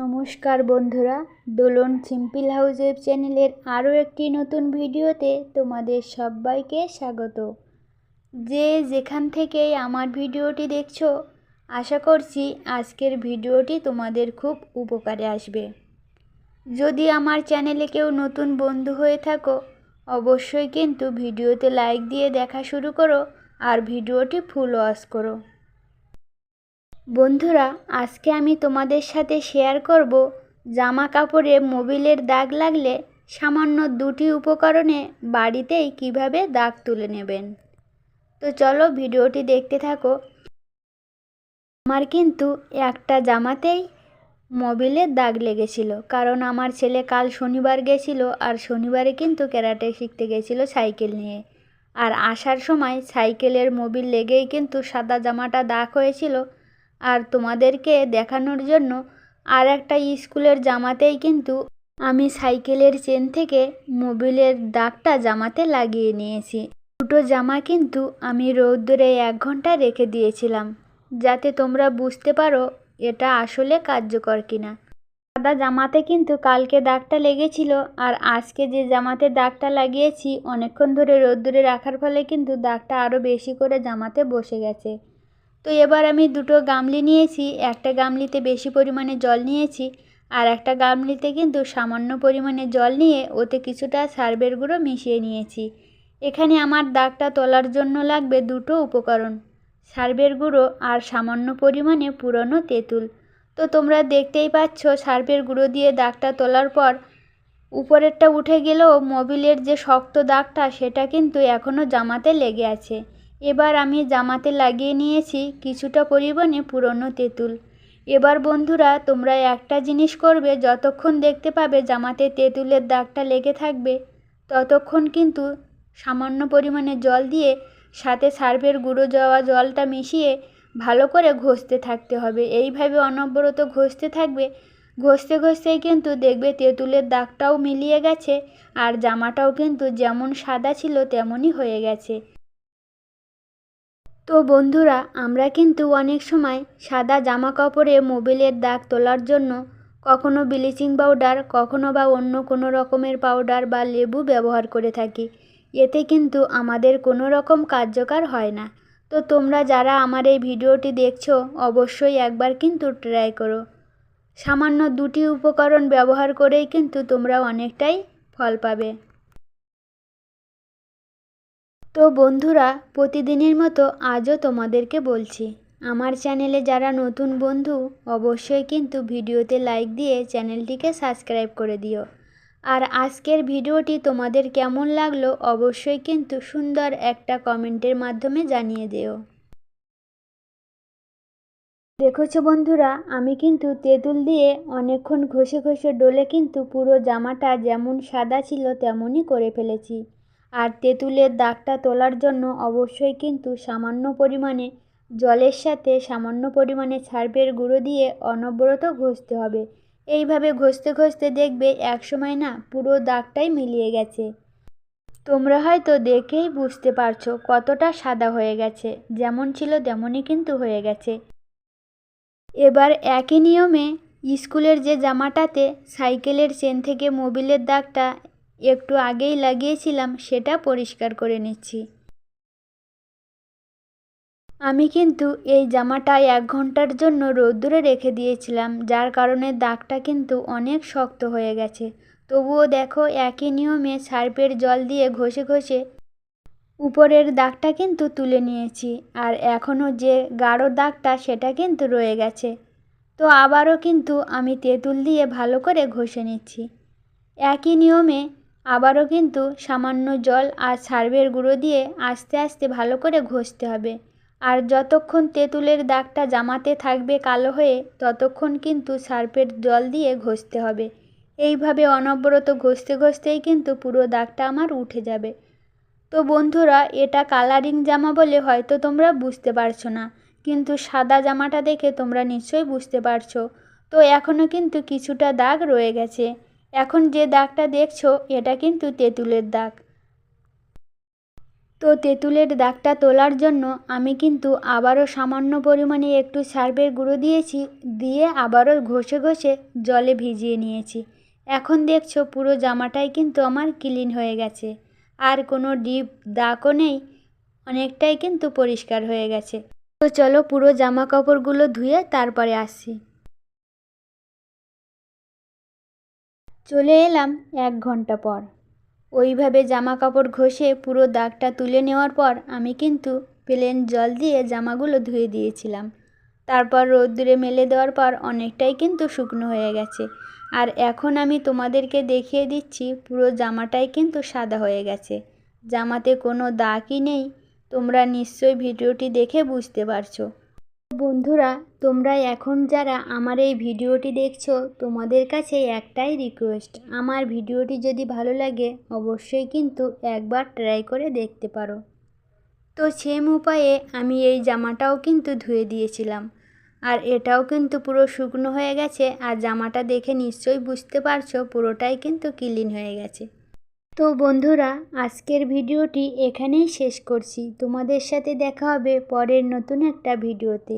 নমস্কার বন্ধুরা, দোলন simple web চ্যানেলের আরও একটি নতুন ভিডিওতে তোমাদের সবাইকে স্বাগত। যে যেখান থেকে আমার ভিডিওটি দেখছ, আশা করছি আজকের ভিডিওটি তোমাদের খুব উপকারে আসবে। যদি আমার চ্যানেলে কেউ নতুন বন্ধু হয়ে থাকো, অবশ্যই কিন্তু ভিডিওতে লাইক দিয়ে দেখা শুরু করো আর ভিডিওটি ফুল ওয়াশ করো। বন্ধুরা, আজকে আমি তোমাদের সাথে শেয়ার করব জামা কাপড়ে মোবিলের দাগ লাগলে সামান্য দুটি উপকরণে বাড়িতেই কীভাবে দাগ তুলে নেবেন। তো চলো ভিডিওটি দেখতে থাকো। আমার কিন্তু একটা জামাতেই মোবিলের দাগ লেগেছিল, কারণ আমার ছেলে কাল শনিবার গেছিল আর শনিবারে কিন্তু ক্যারাটে শিখতে গেছিল সাইকেল নিয়ে। আর আসার সময় সাইকেলের মোবিল লেগেই কিন্তু সাদা জামাটা দাগ হয়েছিল আর তোমাদেরকে দেখানোর জন্য আর একটা স্কুলের জামাতেই কিন্তু আমি সাইকেলের চেন থেকে মোবিলের দাগটা জামাতে লাগিয়ে নিয়েছি। দুটো জামা কিন্তু আমি রৌদ্রে এক ঘণ্টা রেখে দিয়েছিলাম। যাতে তোমরা বুঝতে পারো এটা আসলে কার্যকর কিনা। সাদা জামাতে কিন্তু কালকে দাগটা লেগেছিল আর আজকে যে জামাতে দাগটা লাগিয়েছি, অনেকক্ষণ ধরে রোদ্দুরে রাখার ফলে কিন্তু দাগটা আরও বেশি করে জামাতে বসে গেছে। তো এবার আমি দুটো গামলি নিয়েছি, একটা গামলিতে বেশি পরিমাণে জল নিয়েছি আর একটা গামলিতে কিন্তু সামান্য পরিমাণে জল নিয়ে ওতে কিছুটা সার্ভের গুঁড়ো মিশিয়ে নিয়েছি। এখানে আমার দাগটা তোলার জন্য লাগবে দুটো উপকরণ সার্ভের গুঁড়ো আর সামান্য পরিমাণে পুরনো তেঁতুল। তো তোমরা দেখতেই পাচ্ছ সার্ভের গুঁড়ো দিয়ে দাগটা তোলার পর উপরেরটা উঠে গেলেও মোবিলের যে শক্ত দাগটা সেটা কিন্তু এখনও জামাতে লেগে আছে। এবার আমি জামাতে লাগিয়ে নিয়েছি কিছুটা পরিমাণে পুরনো তেঁতুল। এবার বন্ধুরা, তোমরা একটা জিনিস করবে, যতক্ষণ দেখতে পাবে জামাতে তেঁতুলের দাগটা লেগে থাকবে, ততক্ষণ কিন্তু সামান্য পরিমাণে জল দিয়ে সাথে সার্ফের গুঁড়ো যাওয়া জলটা মিশিয়ে ভালো করে ঘষতে থাকতে হবে। এইভাবে অনবরত ঘষতে থাকবে, ঘষতে ঘষতেই কিন্তু দেখবে তেঁতুলের দাগটাও মিলিয়ে গেছে আর জামাটাও কিন্তু যেমন সাদা ছিল তেমনই হয়ে গেছে। তো বন্ধুরা, আমরা কিন্তু অনেক সময় সাদা জামা কাপড়ে মোবিলের দাগ তোলার জন্য কখনো ব্লিচিং পাউডার, কখনো বা অন্য কোনো রকমের পাউডার বা লেবু ব্যবহার করে থাকি। এতে কিন্তু আমাদের কোনো রকম কার্যকর হয় না। তো তোমরা যারা আমার এই ভিডিওটি দেখছ, অবশ্যই একবার কিন্তু ট্রাই করো। সামান্য দুটি উপকরণ ব্যবহার করেই কিন্তু তোমরা অনেকটাই ফল পাবে। তো বন্ধুরা, প্রতিদিনের মতো আজও তোমাদেরকে বলছি, আমার চ্যানেলে যারা নতুন বন্ধু, অবশ্যই কিন্তু ভিডিওতে লাইক দিয়ে চ্যানেলটিকে সাবস্ক্রাইব করে দিও। আর আজকের ভিডিওটি তোমাদের কেমন লাগল অবশ্যই কিন্তু সুন্দর একটা কমেন্টের মাধ্যমে জানিয়ে দিও। দেখেছ বন্ধুরা, আমি কিন্তু তেঁতুল দিয়ে অনেকক্ষণ ঘষে ঘষে ডলে কিন্তু পুরো জামাটা যেমন সাদা ছিল তেমনই করে ফেলেছি। আর তেঁতুলের দাগটা তোলার জন্য অবশ্যই কিন্তু সামান্য পরিমাণে জলের সাথে সামান্য পরিমাণে সার্ফের গুঁড়ো দিয়ে অনবরত ঘষতে হবে। এইভাবে ঘষতে ঘষতে দেখবে এক সময় না পুরো দাগটাই মিলিয়ে গেছে। তোমরা হয়তো দেখেই বুঝতে পারছ কতটা সাদা হয়ে গেছে, যেমন ছিল তেমনই কিন্তু হয়ে গেছে। এবার একই নিয়মে স্কুলের যে জামাটাতে সাইকেলের চেন থেকে মোবিলের দাগটা একটু আগেই লাগিয়েছিলাম, সেটা পরিষ্কার করে নিচ্ছি। আমি কিন্তু এই জামাটা এক ঘণ্টার জন্য রোদ্দুরে রেখে দিয়েছিলাম, যার কারণে দাগটা কিন্তু অনেক শক্ত হয়ে গেছে। তবুও দেখো, একই নিয়মে সার্পের জল দিয়ে ঘষে ঘষে উপরের দাগটা কিন্তু তুলে নিয়েছি, আর এখনও যে গাঢ় দাগটা সেটা কিন্তু রয়ে গেছে। তো আবারও কিন্তু আমি তেঁতুল দিয়ে ভালো করে ঘষে নিচ্ছি। একই নিয়মে আবারও কিন্তু সামান্য জল আর সার্ভের গুঁড়ো দিয়ে আস্তে আস্তে ভালো করে ঘষতে হবে। আর যতক্ষণ তেঁতুলের দাগটা জামাতে থাকবে কালো হয়ে, ততক্ষণ কিন্তু সার্ফের জল দিয়ে ঘষতে হবে। এইভাবে অনবরত ঘষতে ঘষতেই কিন্তু পুরো দাগটা আমার উঠে যাবে। তো বন্ধুরা, এটা কালারিং জামা বলে হয়তো তোমরা বুঝতে পারছ না, কিন্তু সাদা জামাটা দেখে তোমরা নিশ্চয়ই বুঝতে পারছ। তো এখনও কিন্তু কিছুটা দাগ রয়ে গেছে। এখন যে দাগটা দেখছ, এটা কিন্তু তেঁতুলের দাগ। তো তেঁতুলের দাগটা তোলার জন্য আমি কিন্তু আবারও সামান্য পরিমাণে একটু সার্ফের গুঁড়ো দিয়েছি, দিয়ে আবারও ঘষে ঘষে জলে ভিজিয়ে নিয়েছি। এখন দেখছ পুরো জামাটাই কিন্তু আমার ক্লিন হয়ে গেছে। আর কোনো ডিপ দাগও নেই, অনেকটাই কিন্তু পরিষ্কার হয়ে গেছে। তো চলো পুরো জামা কাপড়গুলো ধুয়ে তারপরে আসছি। চলে এলাম এক ঘণ্টা পর। ওইভাবে জামা কাপড় ঘষে পুরো দাগটা তুলে নেওয়ার পর আমি কিন্তু প্লেন জল দিয়ে জামাগুলো ধুয়ে দিয়েছিলাম। তারপর রোদ্দুরে মেলে দেওয়ার পর অনেকটাই কিন্তু শুকনো হয়ে গেছে। আর এখন আমি তোমাদেরকে দেখিয়ে দিচ্ছি পুরো জামাটাই কিন্তু সাদা হয়ে গেছে। জামাতে কোনো দাগই নেই। তোমরা নিশ্চয়ই ভিডিওটি দেখে বুঝতে পারছ। বন্ধুরা তোমরা এখন যারা আমার এই ভিডিওটি দেখছ, তোমাদের কাছে একটাই রিকোয়েস্ট আমার ভিডিওটি যদি ভালো লাগে, অবশ্যই কিন্তু একবার ট্রাই করে দেখতে পারো। তো সেম উপায়ে আমি এই জামাটাও কিন্তু ধুয়ে দিয়েছিলাম। আর এটাও কিন্তু পুরো শুকনো হয়ে গেছে, আর জামাটা দেখে নিশ্চয়ই বুঝতে পারছ, পুরোটাই কিন্তু ক্লিন হয়ে গেছে। তো বন্ধুরা, আজকের ভিডিওটি এখানেই শেষ করছি। তোমাদের সাথে দেখা হবে পরের নতুন একটা ভিডিওতে।